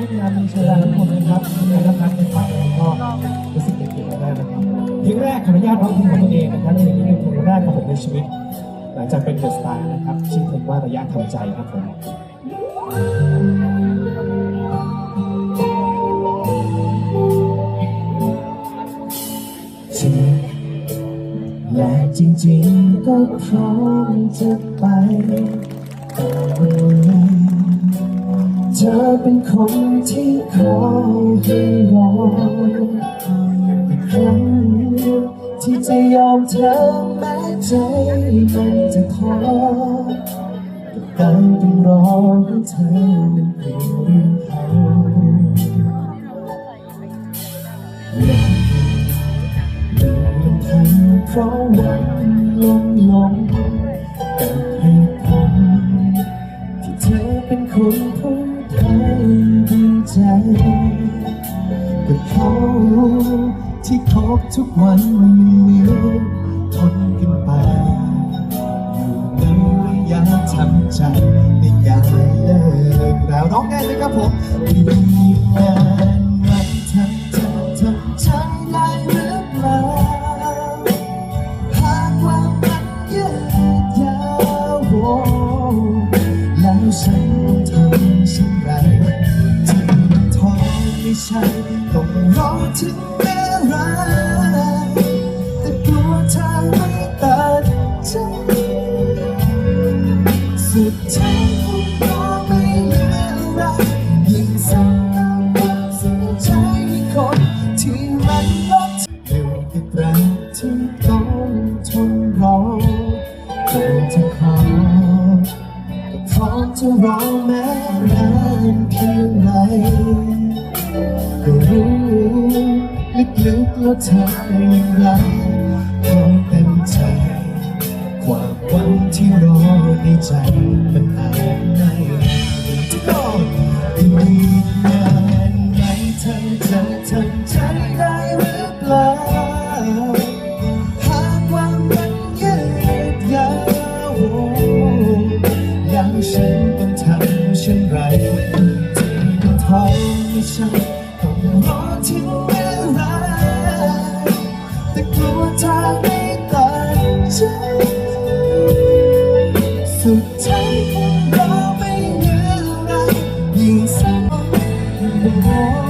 ให้งานมีเชิญทุกคนนะครับที่ได้รับการเป็นไปก็รู้สึกเป็นเกียรติมากนะครับเพลงแรกขออนุญาตร้องเพลงของตัวเองนะครับเพลงนี้เป็นเพลงแรกของผมในชีวิต หลังจากเป็นเดอะสตาร์นะครับชื่อเพลงว่าระยะทำใจครับผมฉันและจริงๆก็พร้อมจะไปแต่วันนี้ เธอเป็นคนที่ขอให้รอครั้งที่จะยอมเธอแม้ใจมันจะท้อกับการต้องรอให้เธอนั้นเปลี่ยนเรื่องเขาลำพังเพราะวันลงลงกับเหตุผลที่เธอเป็นคนพู ดีใจกับเขาที่คบทุกวันเหมือนทนกันไป อยู่ในระยะทำใจในยาเลิกแล้วร้องได้เลยครับผมมีงานไหมทำเธอทำใจได้หรือเปล่าหากว่ามันยืดยาวโอ้แล้วฉัน ใช่ต้องรอถึงเมื่อไรแต่กลัวเธอไม่ตัดใจสุดท้ายคงรอไม่เหลืออะไรยิ่งสร้างความเสียใจให้คนที่มันรักเร็วแต่แรงที่ต้องทนรอคงจะขอก็พร้อมจะรอแม้นานเพียงไหน ก็รู้ลึกๆแล้วเธอยังรักพร้อมเต็มใจ ความหวังที่รอในใจมันอาจไม่ที่ก็อีกนานไหมเธอจะทำใจได้หรือเปล่าหากว่ามันยืดยาวแล้วฉัน อไม่ใช่ต้องรอถึงเวลาแต่กลัวเธอไม่ตัดใจสุดท้ายคงรอไม่เหลืออะไรยิ่งสักยิ่งรอ